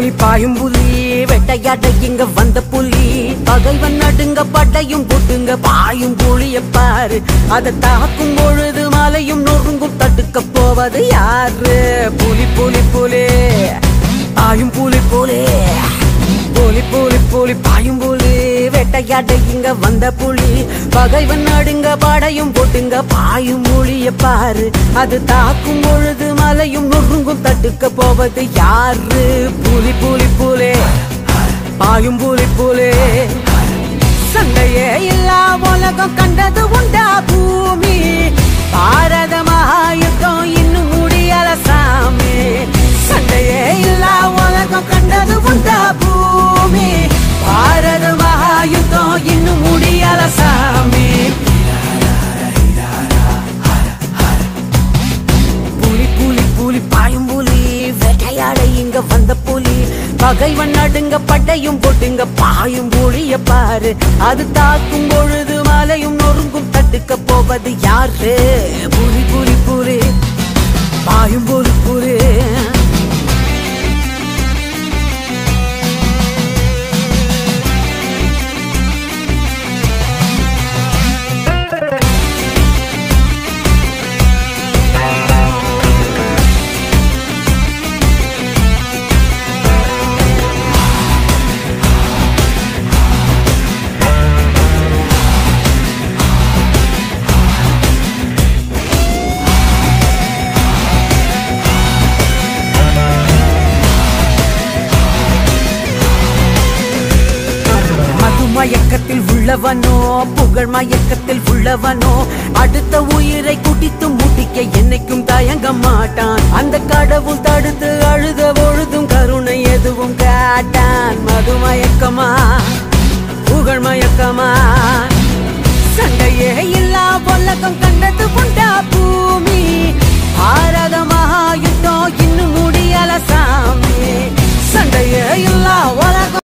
புலி பாயும் புலி வெட்டையாட்ட இங்க வந்த புலி. பகைவன் நடுங்க பட்டையும் புட்டுங்க பாயும் புலிய பாரு. அதை தாக்கும் பொழுது மலையும் நொறுங்கும் தடுக்க போவது யாரு? புலி புலி புலி பாயும் புலி புலி. புலி புலி புலி பாயும் புலி வேட்டையாட இங்க வந்த புலி. பகைவன் நடுங்க படையும் போட்டுங்க பாயும் மொழிய பாரு. அது தாக்கும் பொழுது மலையும் நொறுங்கும் தடுக்க போவது யாரு? புலி புலி புலே. பாயும் புலி புலே. வந்த புலி. பகைவன் நடுங்க பட்டையும் போட்டுங்க பாயும் புலிய பாரு. அது தாக்கும் பொழுது மலையும் நொறுங்கும் தட்டுக்க போவது யாரு? புலி மயக்கத்தில் உள்ளவனோ? புகழ் மயக்கத்தில் உள்ளவனோ? அடுத்த உயிரை குடித்து முடிக்க என்னைக்கும் தயங்க மாட்டான். அந்த கடவுள் தடுத்து அழுத பொழுதும் கருணை எதுவும் காட்டான். மது மயக்கமா? புகழ் மயக்கமா? சண்டையே இல்லா உலகம் கண்டது பூமி. ஆராதம்